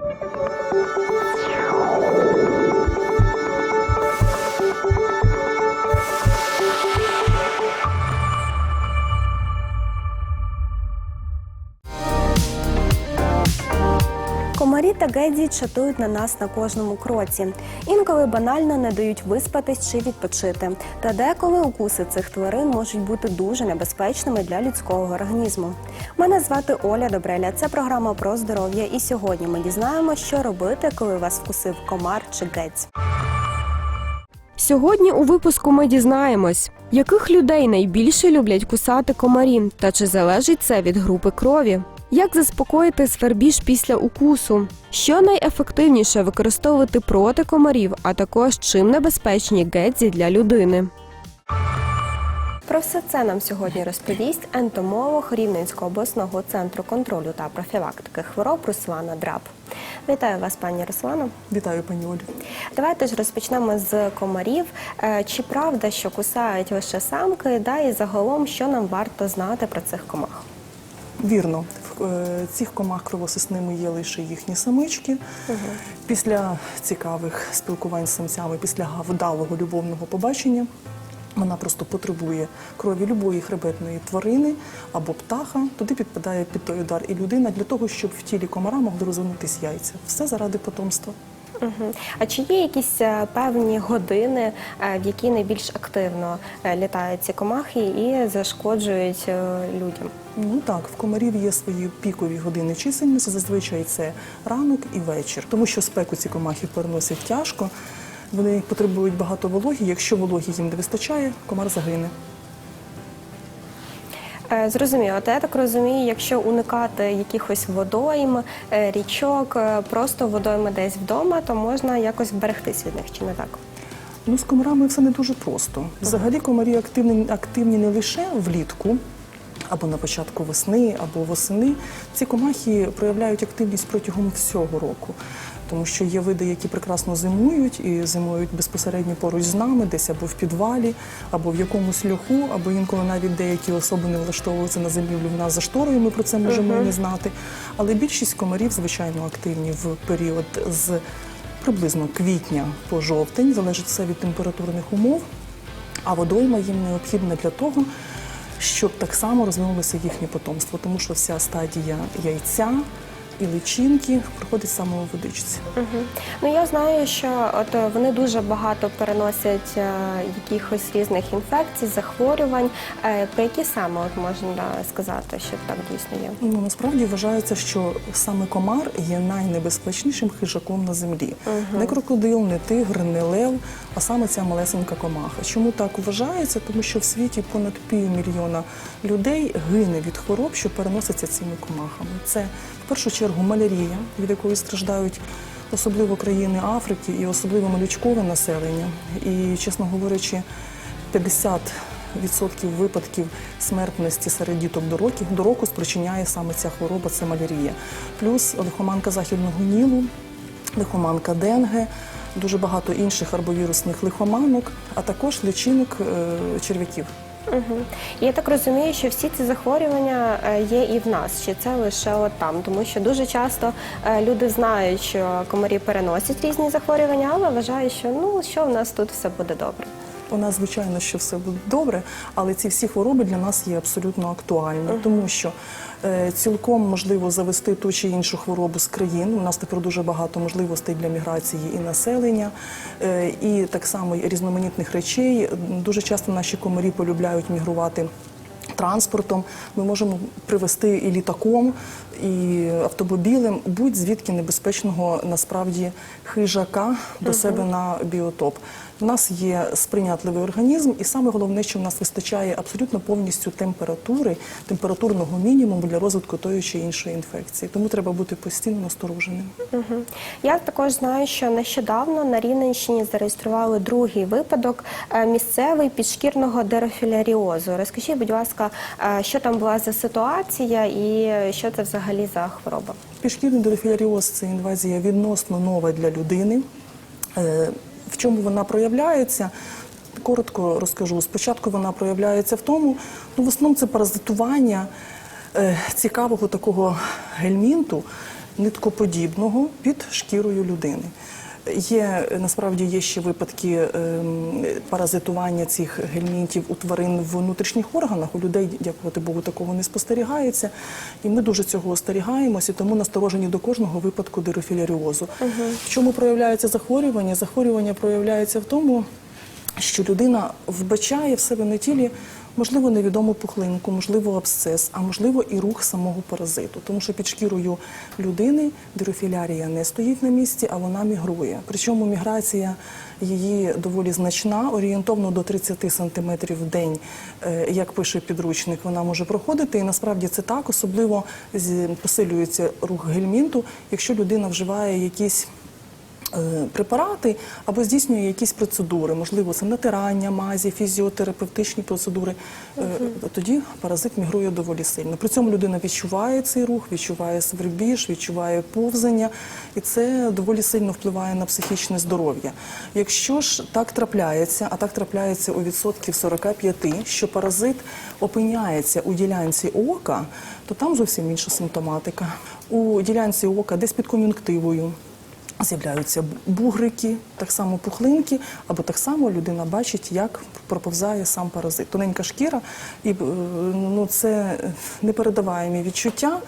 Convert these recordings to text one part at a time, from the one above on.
Комарі та геді чатують на нас на кожному кроці. Інколи банально не дають виспатись чи відпочити. Та деколи укуси цих тварин можуть бути дуже небезпечними для людського організму. Мене звати Оля Добреля. Це програма про здоров'я. І сьогодні ми дізнаємося, що робити, коли вас вкусив комар чи гець. Сьогодні у випуску ми дізнаємось, яких людей найбільше люблять кусати комарі, та чи залежить це від групи крові. Як заспокоїти свербіж після укусу? Що найефективніше використовувати проти комарів, а також чим небезпечні гедзі для людини? Про все це нам сьогодні розповість ентомолог Рівненського обласного центру контролю та профілактики хвороб Руслана Драб. Вітаю вас, пані Руслано. Вітаю, пані Олю. Давайте ж розпочнемо з комарів. Е, Чи правда, що кусають лише самки? Да, і загалом, що нам варто знати про цих комах? Вірно, в цих комах кровосисними є лише їхні самички. Після цікавих спілкувань з самцями, після вдалого любовного побачення. Вона просто потребує крові любої хребетної тварини або птаха. Туди підпадає під той удар і людина для того, щоб в тілі комара могли розвинутися яйця. Все заради потомства. А чи є якісь е, певні години, е, в які найбільш активно е, літають ці комахи і зашкоджують людям? Ну так, в комарів є свої пікові години чисельності. Зазвичай це ранок і вечір, тому що спеку ці комахи переносять тяжко. Вони потребують багато вологі. Якщо вологі їм не вистачає, комар загине. Е, Зрозуміло, та я так розумію, якщо уникати якихось водойм, е, річок, е, просто водойми десь вдома, то можна якось вберегтись від них, чи не так? Ну, з комарами все не дуже просто. Взагалі комарі активні, активні не лише влітку, або на початку весни, або восени. Ці комахи проявляють активність протягом всього року. Тому що є види, які прекрасно зимують і зимують безпосередньо поруч з нами, десь або в підвалі, або в якомусь льоху, або інколи навіть деякі особи не влаштовуються на зимівлю в нас за шторою. Ми про це можемо і не знати. Але більшість комарів, звичайно, активні в період з приблизно квітня по жовтень, залежить все від температурних умов. А водойма їм необхідна для того, щоб так само розвинулося їхнє потомство, тому що вся стадія яйця і личинки проходить саме у водичці. Угу. Ну я знаю, що от е, вони дуже багато переносять е, якихось різних інфекцій, захворювань. Е, Про які саме от можна сказати, що так дійсно є? Ну насправді вважається, що саме комар є найнебезпечнішим хижаком на землі. Не крокодил, не тигр, не лев, а саме ця малесенька комаха. Чому так вважається? Тому що в світі понад півмільйона людей гине від хвороб, що переносяться цими комахами. Це в першу чергу малярія, від якої страждають. Особливо країни Африки і особливо малючкове населення. І, чесно говорячи, 50 відсотків випадків смертності серед діток до року, до року спричиняє саме ця хвороба, це малярія. Плюс лихоманка західного нілу, лихоманка денге, дуже багато інших арбовірусних лихоманок, а також личинок е, черв'яків. Угу. Я так розумію, що всі ці захворювання е, є і в нас, чи це лише от там, тому що дуже часто е, люди знають, що комарі переносять різні захворювання, але вважають, що ну що в нас тут все буде добре. У нас, звичайно, що все буде добре, але ці всі хвороби для нас є абсолютно актуальні, тому що цілком можливо завести ту чи іншу хворобу з країн. У нас тепер дуже багато можливостей для міграції і населення, е, і так само і різноманітних речей. Дуже часто наші комарі полюбляють мігрувати. Транспортом ми можемо привезти і літаком, і автомобілем будь-звідки небезпечного насправді хижака до себе на біотоп. У нас є сприйнятливий організм, і саме головне, що в нас вистачає абсолютно повністю температури, температурного мінімуму для розвитку тої чи іншої інфекції. Тому треба бути постійно настороженим. Угу. Я також знаю, що нещодавно на Рівненщині зареєстрували другий випадок е, місцевий підшкірного дерофіляріозу. Розкажіть, будь ласка, е, що там була за ситуація і що це взагалі за хвороба? Пішкірний дерефіляріоз – це інвазія відносно нова для людини. Чому вона проявляється? Коротко розкажу. Спочатку вона проявляється в тому, ну в основному це паразитування е, цікавого такого гельмінту, ниткоподібного під шкірою людини. Є насправді є ще випадки ем, паразитування цих гельмінтів у тварин в внутрішніх органах. У людей, дякувати Богу, такого не спостерігається. І ми дуже цього остерігаємося, тому насторожені до кожного випадку дирофіляріозу. В чому проявляється захворювання? Захворювання проявляється в тому, що людина вбачає в себе на тілі, можливо, невідому пухлинку, можливо, абсцес, а можливо і рух самого паразиту. Тому що під шкірою людини дирофілярія не стоїть на місці, а вона мігрує. Причому міграція її доволі значна, орієнтовно до 30 см в день, е, як пише підручник, вона може проходити. І насправді це так, особливо посилюється рух гельмінту, якщо людина вживає якісь препарати або здійснює якісь процедури, можливо, це натирання, мазі, фізіотерапевтичні процедури. Е, Тоді паразит мігрує доволі сильно. При цьому людина відчуває цей рух, відчуває свербіж, відчуває повзання, і це доволі сильно впливає на психічне здоров'я. Якщо ж так трапляється, а так трапляється у відсотків 45, що паразит опиняється у ділянці ока, то там зовсім інша симптоматика. У ділянці ока десь під кон'юнктивою. З'являються бугрики, так само пухлинки, або так само людина бачить, як проповзає сам паразит. Тоненька шкіра, і е, ну це непередаваємі відчуття.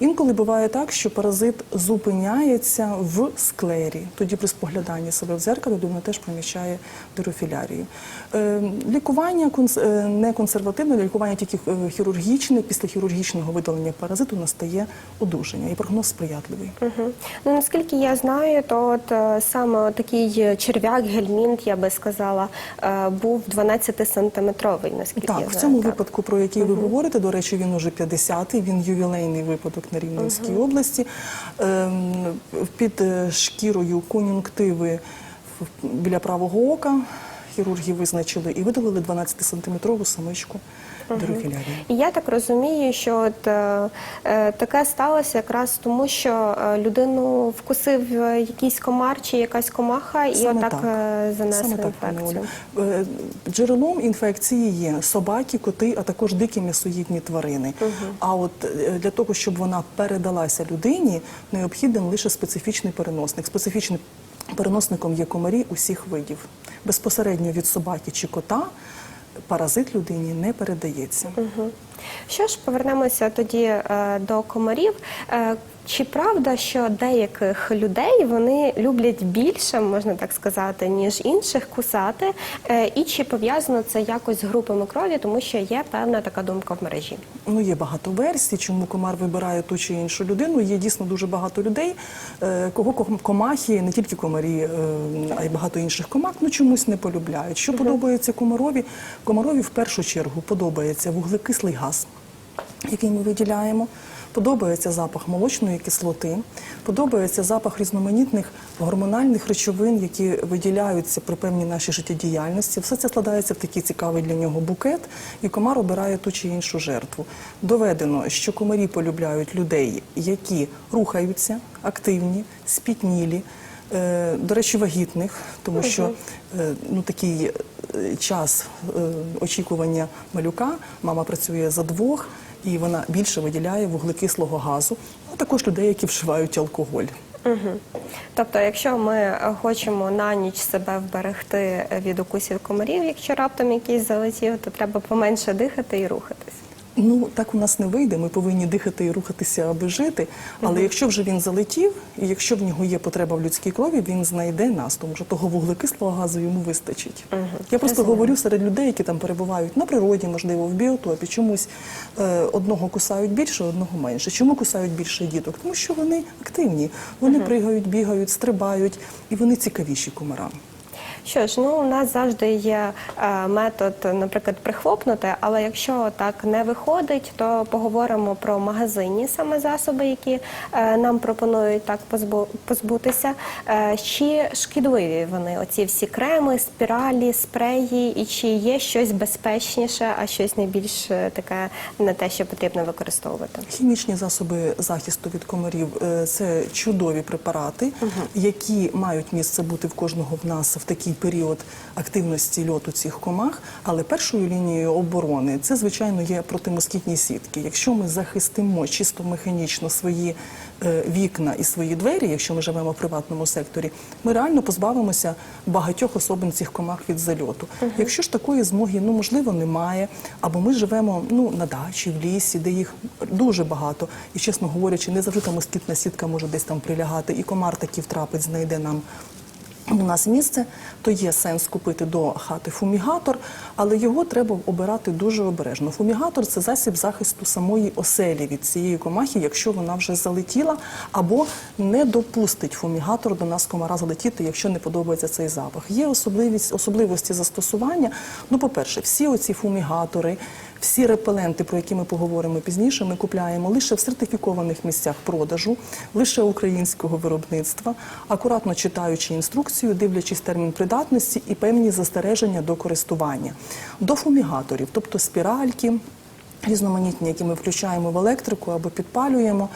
Інколи буває так, що паразит зупиняється в склері. Тоді при спогляданні себе в дзеркало людина теж помічає дирофілярію. Е, Лікування е, не консервативне, лікування тільки хірургічне. Після хірургічного видалення паразиту настає одужання і прогноз сприятливий. Угу. Ну наскільки я знаю, то от е, саме такий черв'як, гельмінт, я би сказала, е, був 12-сантиметровий, наскільки я Так, знаю. в цьому так. випадку, про який ви говорите, до речі, він уже 50-й, він ювілейний випадок на Рівненській області. Ем, Під е, шкірою кон'юнктиви біля правого ока хірурги визначили і видалили 12-сантиметрову самичку. І я так розумію, що от, е, е, таке сталося якраз тому, що е, людину вкусив якийсь комар чи якась комаха, і Саме отак так. е, занесли Саме інфекцію. Е, Джерелом інфекції є собаки, коти, а також дикі м'ясоїдні тварини. А от для того, щоб вона передалася людині, необхіден лише специфічний переносник. Специфічним переносником є комарі усіх видів. Безпосередньо від собаки чи кота паразит людині не передається. Угу. Що ж, повернемося тоді е, до комарів. Е, чи правда, що деяких людей вони люблять більше, можна так сказати, ніж інших кусати? Е, і чи пов'язано це якось з групами крові, тому що є певна така думка в мережі? Ну, є багато версій, чому комар вибирає ту чи іншу людину. Є дійсно дуже багато людей, е, кого комахи, не тільки комарі, е, а й багато інших комах, ну чомусь не полюбляють. Що подобається комарові? Комарові в першу чергу подобається вуглекислий газ, який ми виділяємо. Подобається запах молочної кислоти, подобається запах різноманітних гормональних речовин, які виділяються при певній нашій життєдіяльності. Все це складається в такий цікавий для нього букет, і комар обирає ту чи іншу жертву. Доведено, що комарі полюбляють людей, які рухаються, активні, спітнілі. Е, До речі, вагітних, тому що е, ну такий е, час очікування малюка, мама працює за двох, і вона більше виділяє вуглекислого газу, а також людей, які вживають алкоголь. Угу. Тобто, якщо ми хочемо на ніч себе вберегти від укусів комарів, якщо раптом якийсь залетів, то треба поменше дихати і рухатись. Ну так у нас не вийде. Ми повинні дихати і рухатися, аби жити. Але якщо вже він залетів, і якщо в нього є потреба в людській крові, він знайде нас, тому що того вуглекислого газу йому вистачить. Я просто говорю серед людей, які там перебувають на природі, можливо, в біотопі, чомусь е, одного кусають більше, одного менше. Чому кусають більше діток? Тому що вони активні, вони пригають, бігають, стрибають, і вони цікавіші комарам. Що ж, ну у нас завжди є е, метод, наприклад, прихлопнути, але якщо так не виходить, то поговоримо про магазинні саме засоби, які е, нам пропонують так позбу- позбутися. Е, чи шкідливі вони, оці всі креми, спіралі, спреї, і чи є щось безпечніше, а щось найбільш таке не те, що потрібно використовувати? Хімічні засоби захисту від комарів це чудові препарати, які мають місце бути в кожного в нас в такій період активності льоту цих комах, але першою лінією оборони це, звичайно, є протимоскітні сітки. Якщо ми захистимо чисто механічно свої е, вікна і свої двері, якщо ми живемо в приватному секторі, ми реально позбавимося багатьох особин цих комах від зальоту. Якщо ж такої змоги, ну можливо, немає, або ми живемо ну на дачі, в лісі, де їх дуже багато, і чесно говорячи, не завжди та москітна сітка може десь там прилягати, і комар таки втрапить, знайде нам у нас місце, то є сенс купити до хати фумігатор, але його треба обирати дуже обережно. Фумігатор це засіб захисту самої оселі від цієї комахи, якщо вона вже залетіла, або не допустить фумігатор до нас комара залетіти, якщо не подобається цей запах. Є особливість, особливості застосування. Ну, по-перше, всі оці фумігатори, всі репеленти, про які ми поговоримо пізніше, ми купляємо лише в сертифікованих місцях продажу, лише українського виробництва, акуратно читаючи інструкцію, дивлячись термін придатності і певні застереження до користування. До фумігаторів, тобто спіральки, різноманітні, які ми включаємо в електрику або підпалюємо.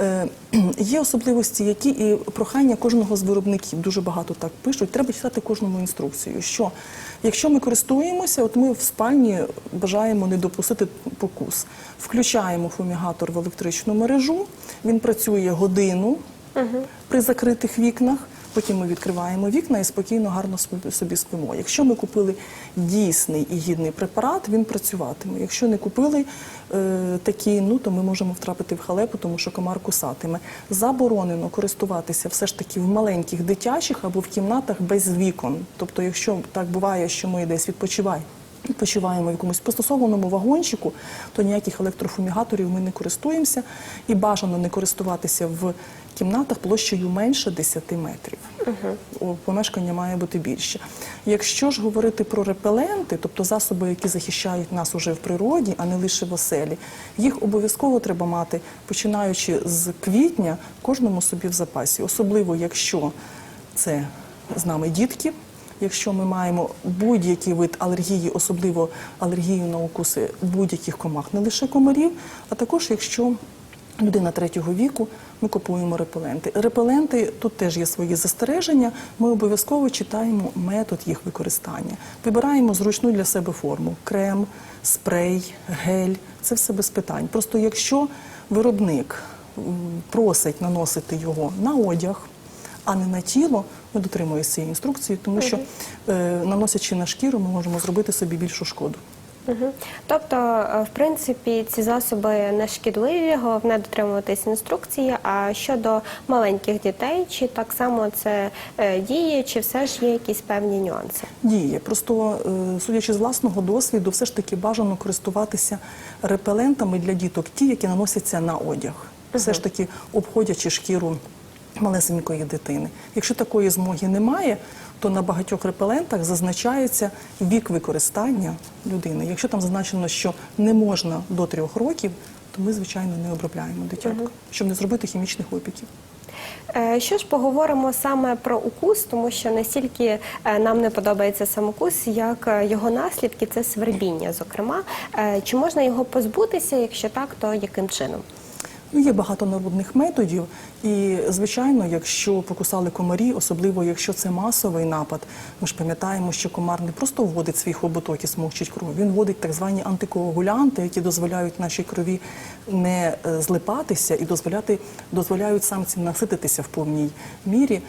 Е, Є особливості, які і прохання кожного з виробників дуже багато так пишуть. Треба читати кожному інструкцію. Що якщо ми користуємося, от ми в спальні бажаємо не допустити покус. Включаємо фумігатор в електричну мережу. Він працює годину при закритих вікнах. Потім ми відкриваємо вікна і спокійно, гарно собі спимо. Якщо ми купили дійсний і гідний препарат, він працюватиме. Якщо не купили е, такі, ну то ми можемо втрапити в халепу, тому що комар кусатиме. Заборонено користуватися все ж таки в маленьких дитячих або в кімнатах без вікон. Тобто, якщо так буває, що ми десь відпочиваємо. Відпочиваємо в якомусь пристосованому вагончику, то ніяких електрофумігаторів ми не користуємося і бажано не користуватися в кімнатах площею менше 10 метрів. О, Помешкання має бути більше. Якщо ж говорити про репеленти, тобто засоби, які захищають нас уже в природі, а не лише в оселі, їх обов'язково треба мати, починаючи з квітня, кожному собі в запасі, особливо якщо це з нами дітки. Якщо ми маємо будь-який вид алергії, особливо алергію на укуси будь-яких комах, не лише комарів, а також якщо людина третього віку, ми купуємо репеленти. Репеленти тут теж є свої застереження. Ми обов'язково читаємо метод їх використання. Вибираємо зручну для себе форму: крем, спрей, гель це все без питань. Просто якщо виробник просить наносити його на одяг а не на тіло, ми дотримуємося цієї інструкції, тому що е, наносячи на шкіру, ми можемо зробити собі більшу шкоду. Тобто, е, в принципі, ці засоби не шкідливі, головне дотримуватись інструкції. А щодо маленьких дітей, чи так само це е, діє, чи все ж є якісь певні нюанси? Діє. Просто, судячи з власного досвіду, все ж таки бажано користуватися репелентами для діток, ті, які наносяться на одяг, все ж таки обходячи шкіру малесенької дитини. Якщо такої змоги немає, то на багатьох репелентах зазначається вік використання людини. Якщо там зазначено, що не можна до трьох років, то ми, звичайно, не обробляємо дитятку, щоб не зробити хімічних опіків. Е, Що ж поговоримо саме про укус, тому що настільки е, нам не подобається сам укус, як е, його наслідки це свербіння. Зокрема, чи можна його позбутися? Якщо так, то яким чином? Ну, є багато народних методів, і звичайно, якщо покусали комарі, особливо якщо це масовий напад, ми ж пам'ятаємо, що комар не просто вводить свій хоботок і смокчить кров, він вводить так звані антикоагулянти, які дозволяють нашій крові не е, злипатися і дозволяють самцям насититися в повній мірі.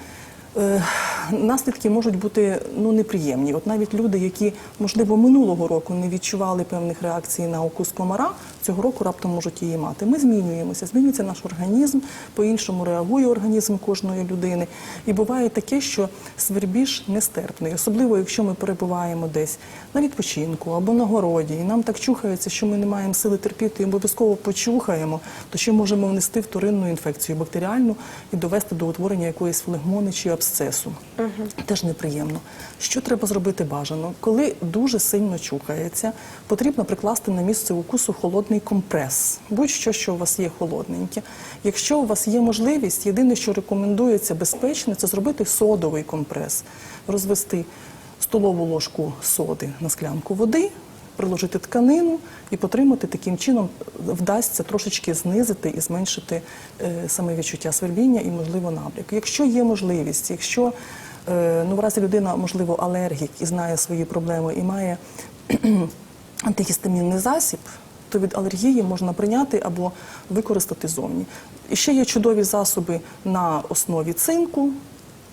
Е, Наслідки можуть бути ну неприємні. От навіть люди, які можливо минулого року не відчували певних реакцій на укус комара, цього року раптом можуть її мати. Ми змінюємося, змінюється наш організм, по-іншому реагує організм кожної людини. І буває таке, що свербіж нестерпний, особливо якщо ми перебуваємо десь на відпочинку або на городі, і нам так чухається, що ми не маємо сили терпіти, і обов'язково почухаємо, то ще можемо внести вторинну інфекцію бактеріальну і довести до утворення якоїсь флегмони чи абсцесу. Теж неприємно. Що треба зробити бажано? Коли дуже сильно чухається, потрібно прикласти на місце укусу холодний компрес, будь-що, що у вас є холодненьке. Якщо у вас є можливість, єдине, що рекомендується безпечно, це зробити содовий компрес, розвести столову ложку соди на склянку води. Приложити тканину і потримати таким чином вдасться трошечки знизити і зменшити е, саме відчуття свербіння і, можливо, набряк. Якщо є можливість, якщо Е, Ну, в разі людина, можливо, алергік і знає свої проблеми і має антигістамінний засіб, то від алергії можна прийняти або використати зовні. І ще є чудові засоби на основі цинку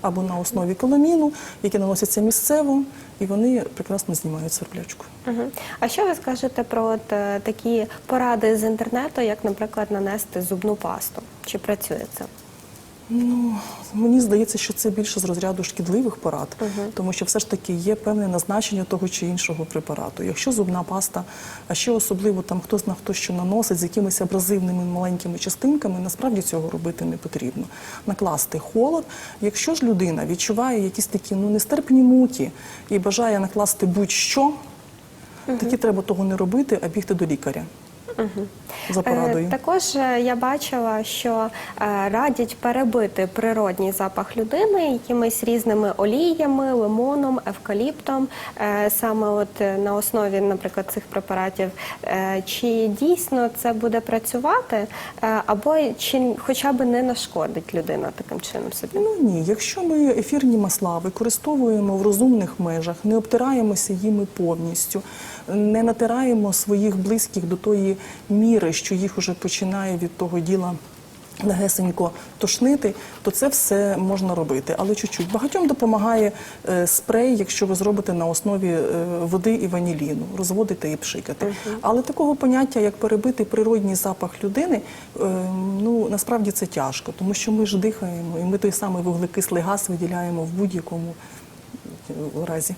або на основі коламіну, які наносяться місцево, і вони прекрасно знімають сверблячку. Угу. А що ви скажете про от, е, такі поради з інтернету, як, наприклад, нанести зубну пасту? Чи працює це? Ну, мені здається, що це більше з розряду шкідливих порад, тому що все ж таки є певне назначення того чи іншого препарату. Якщо зубна паста, а ще особливо там хто зна хто що наносить з якимись абразивними маленькими частинками, насправді цього робити не потрібно. Накласти холод. Якщо ж людина відчуває якісь такі ну нестерпні муки і бажає накласти будь-що, тоді треба того не робити, а бігти до лікаря. За порадою. Е, Також е, я бачила, що е, радять перебити природній запах людини якимись різними оліями, лимоном, евкаліптом, саме от на основі, наприклад, цих препаратів. Чи дійсно це буде працювати, або чи хоча б не нашкодить людина таким чином собі? Ну ні, якщо ми ефірні масла використовуємо в розумних межах, не обтираємося їми повністю, не натираємо своїх близьких до тої міри, що їх уже починає від того діла. Легесенько тошнити, то це все можна робити, але чуть-чуть. Багатьом допомагає е, спрей, якщо ви зробите на основі е, води і ваніліну, розводите і пшикати. Але такого поняття, як перебити природній запах людини, е, ну насправді це тяжко, тому що ми ж дихаємо, і ми той самий вуглекислий газ виділяємо в будь-якому разі.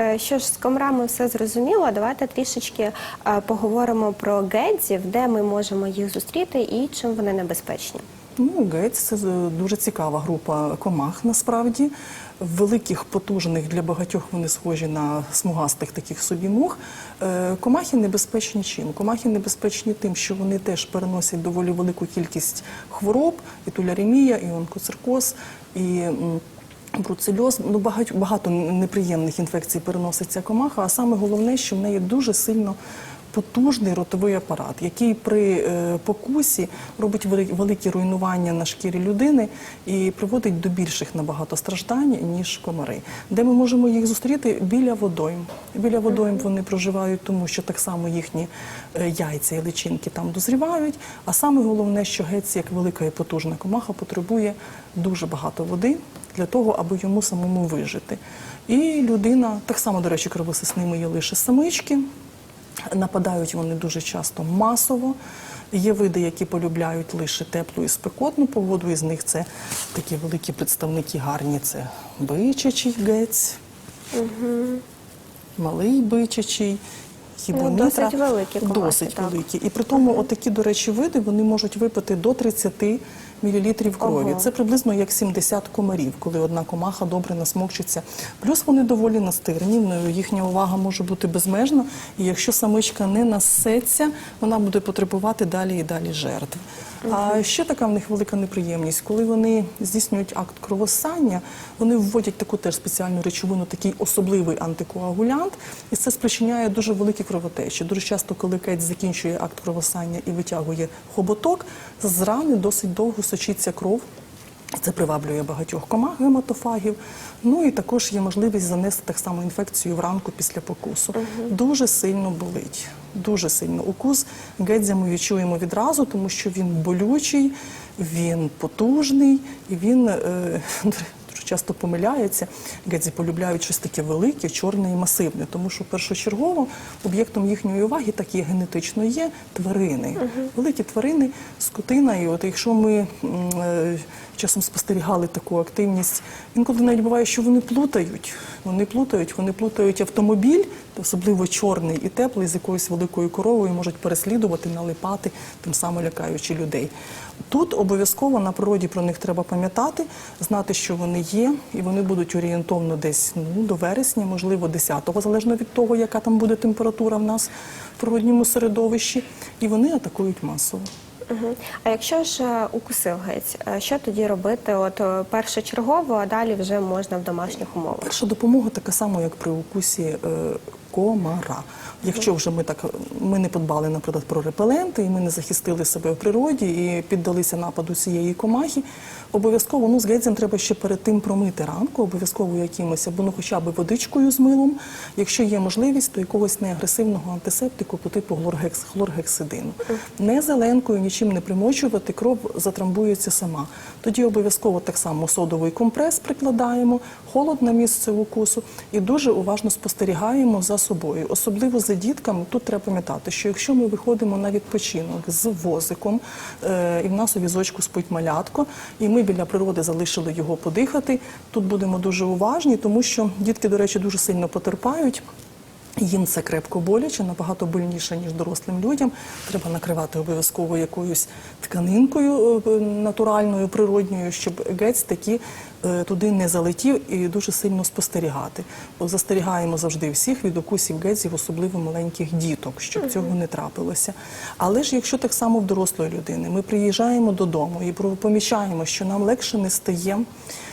Е, Що ж, з комрами все зрозуміло. Давайте трішечки е, поговоримо про гедзів, де ми можемо їх зустріти і чим вони небезпечні. Ну, гець це дуже цікава група комах насправді. Великих, потужних для багатьох вони схожі на смугастих таких собі мух. Е, Комахи небезпечні чим? Комахи небезпечні тим, що вони теж переносять доволі велику кількість хвороб, і туляремія, і онкоциркоз, і бруцельоз. Ну, багато, багато неприємних інфекцій переносить ця комаха, а саме головне, що в неї дуже сильно потужний ротовий апарат, який при е, покусі робить великі руйнування на шкірі людини і приводить до більших набагато страждань, ніж комари. Де ми можемо їх зустріти? Біля водойм. Біля водойм вони проживають, тому що так само їхні е, яйця і личинки там дозрівають. А саме головне, що гець, як велика і потужна комаха, потребує дуже багато води для того, аби йому самому вижити. І людина, так само, до речі, кровосисними є лише самички. Нападають вони дуже часто масово. Є види, які полюбляють лише теплу і спекотну погоду. Із них це такі великі представники гарні. Це бичачий гець, малий бичачий, хібонитра. Ну, досить великі комахи, Досить так. великі. І при тому, отакі, до речі, види вони можуть випити до 30 мл крові. Ого. Це приблизно як 70 комарів, коли одна комаха добре насмокчиться. Плюс вони доволі настирні, ну, їхня увага може бути безмежна. І якщо самичка не насеться, вона буде потребувати далі і далі жертв. А ще така в них велика неприємність, коли вони здійснюють акт кровосання, вони вводять таку теж спеціальну речовину, такий особливий антикоагулянт, і це спричиняє дуже великі кровотечі. Дуже часто, коли кець закінчує акт кровосання і витягує хоботок, з рани досить довго сочиться кров. Це приваблює багатьох комах гематофагів. Ну і також є можливість занести так само інфекцію вранку після покусу. Дуже сильно болить. Дуже сильно укус гедзя ми відчуємо відразу, тому що він болючий, він потужний і він е, дуже часто помиляється. Гедзі полюбляють щось таке велике, чорне і масивне, тому що першочергово об'єктом їхньої уваги, так і генетично є тварини. Великі тварини, скотина. І от якщо ми е, часом спостерігали таку активність, інколи навіть буває, що вони плутають. Вони плутають, вони плутають автомобіль, особливо чорний і теплий, з якоюсь великою коровою можуть переслідувати, налипати, тим самим лякаючи людей. Тут обов'язково на природі про них треба пам'ятати, знати, що вони є, і вони будуть орієнтовно десь ну, до вересня, можливо, 10-го, залежно від того, яка там буде температура в нас в природньому середовищі, і вони атакують масово. Мгм. А якщо ж е, укусив гець, е, що тоді робити? От е, першочергово, а далі вже можна в домашніх умовах. Перша допомога така сама, як при укусі комара. Якщо вже ми так ми не подбали, наприклад, про репеленти, і ми не захистили себе в природі і піддалися нападу цієї комахи, обов'язково ну з гетзем треба ще перед тим промити ранку, обов'язково якимось або ну хоча б водичкою з милом. Якщо є можливість, то якогось неагресивного антисептику по типу хлоргекс, хлоргексидину. Не зеленкою, нічим не примочувати, кров затрамбується сама. Тоді обов'язково так само содовий компрес прикладаємо, холод на місце укусу і дуже уважно спостерігаємо за собою. Особливо за дітками. Тут треба пам'ятати, що якщо ми виходимо на відпочинок з возиком, е, і в нас у візочку спить малятко, і ми біля природи залишили його подихати, тут будемо дуже уважні, тому що дітки, до речі, дуже сильно потерпають. Їм це крепко боляче, набагато больніше, ніж дорослим людям. Треба накривати обов'язково якоюсь тканинкою е, натуральною, природньою, щоб гець таки е, туди не залетів і дуже сильно спостерігати. Застерігаємо завжди всіх від укусів геців, особливо маленьких діток, щоб цього не трапилося. Але ж якщо так само в дорослої людини, ми приїжджаємо додому і помічаємо, що нам легше не стає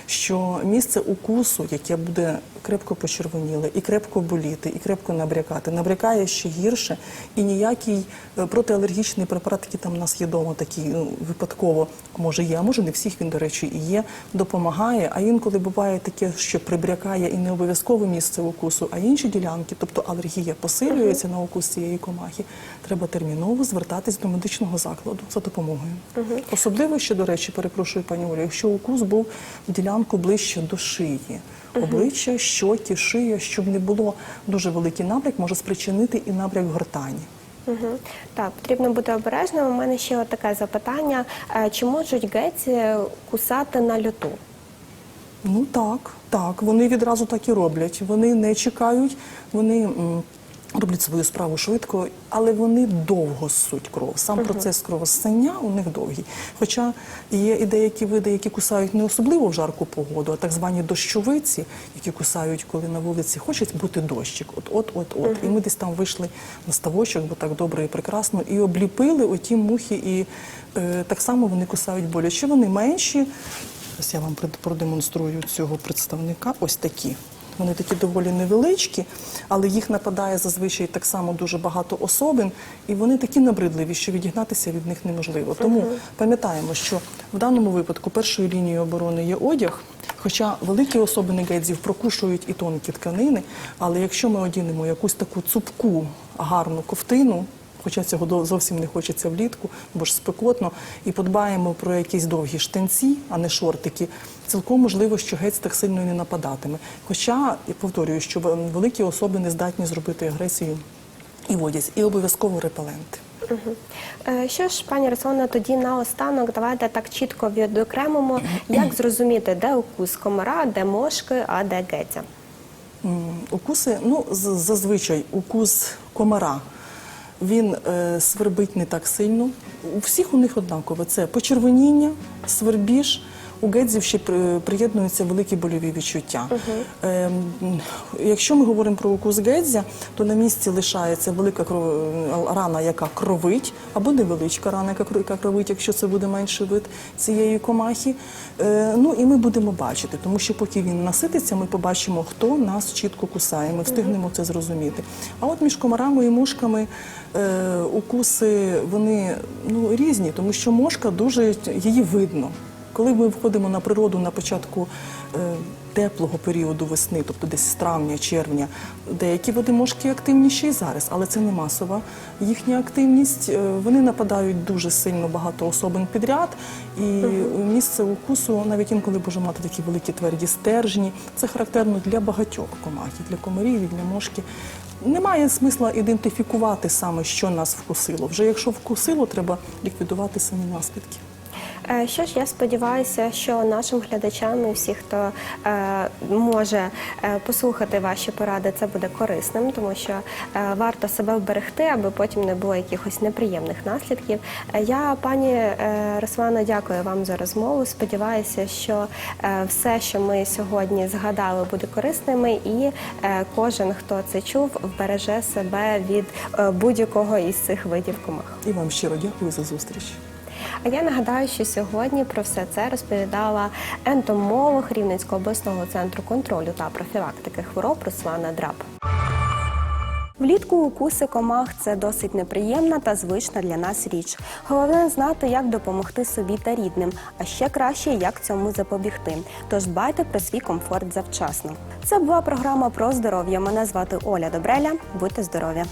що місце укусу, яке буде крепко почервоніле, і крепко боліти, і крепко набрякати, набрякає ще гірше, і ніякий е, протиалергічний препарат, який там у нас є вдома, такий ну, випадково може є, а може не всіх він, до речі, і є, допомагає. А інколи буває таке, що прибрякає і не обов'язково місце укусу, а інші ділянки, тобто алергія посилюється на укус цієї комахи. Треба терміново звертатись до медичного закладу за допомогою. Особливо ще, до речі, перепрошую пані Олю, якщо укус був в ділянку ближче до шиї. Обличчя, щоки, шия, щоб не було дуже великий набряк, може спричинити і набряк гортані. Угу. Так, потрібно бути обережним. У мене ще от таке запитання: Е, чи можуть геці кусати на льоту? Ну так, так, вони відразу так і роблять. Вони не чекають, вони роблять свою справу швидко, але вони довго ссуть кров. Сам процес кровоссання у них довгий. Хоча є і деякі види, які кусають не особливо в жарку погоду, а так звані дощовиці, які кусають, коли на вулиці хочуть бути дощик. От, от, от, от. І ми десь там вийшли на ставочок, бо так добре і прекрасно, і обліпили оті мухи, і е, так само вони кусають боляче. Вони менші. Ось я вам продемонструю цього представника. Ось такі. Вони такі доволі невеличкі, але їх нападає зазвичай так само дуже багато особин, і вони такі набридливі, що відігнатися від них неможливо. Тому пам'ятаємо, що в даному випадку першою лінією оборони є одяг. Хоча великі особини гедзів прокушують і тонкі тканини, але якщо ми одінемо якусь таку цупку гарну ковтину, хоча цього зовсім не хочеться влітку, бо ж спекотно, і подбаємо про якісь довгі штанці, а не шортики, цілком можливо, що гець так сильно і не нападатиме. Хоча, я повторюю, що великі особи не здатні зробити агресію і в одязі, і обов'язково репеленти. Е, Що ж, пані Руслана, тоді наостанок давайте так чітко відокремимо, як зрозуміти, де укус комара, де мошки, а де геця. Укуси, ну зазвичай укус комара. Він е, свербить не так сильно. У всіх у них однаково. Це почервоніння, свербіж. У гедзів ще при- приєднуються великі больові відчуття. Е, якщо ми говоримо про укус гедзя, то на місці лишається велика кров- рана, яка кровить, або невеличка рана, яка кровить, якщо це буде менший вид цієї комахи. Е, ну і ми будемо бачити, тому що поки він насититься, ми побачимо, хто нас чітко кусає. Ми встигнемо це зрозуміти. А от між комарами і мушками е, укуси вони ну, різні, тому що мошка дуже її видно. Коли ми виходимо на природу на початку е, теплого періоду весни, тобто десь з травня, червня, деякі види мошки активніші і зараз, але це не масова їхня активність. Е, Вони нападають дуже сильно багато особин підряд, і місце укусу навіть інколи може мати такі великі тверді стержні. Це характерно для багатьох комах, і для комарів, і для мошки. Немає смисла ідентифікувати саме, що нас вкусило. Вже якщо вкусило, треба ліквідувати самі наслідки. Е, Що ж, я сподіваюся, що нашим глядачам і всі, хто е, може е, послухати ваші поради, це буде корисним, тому що варто себе вберегти, аби потім не було якихось неприємних наслідків. Я, пані Руслана, дякую вам за розмову. Сподіваюся, що все, що ми сьогодні згадали, буде корисними, і кожен, хто це чув, вбереже себе від будь-якого із цих видів комах. І вам щиро дякую за зустріч. А я нагадаю, що сьогодні про все це розповідала ентомолог Рівненського обласного центру контролю та профілактики хвороб Руслана Драб. Влітку укуси комах це досить неприємна та звична для нас річ. Головне знати, як допомогти собі та рідним, а ще краще, як цьому запобігти. Тож дбайте про свій комфорт завчасно. Це була програма про здоров'я. Мене звати Оля Добреля. Будьте здорові!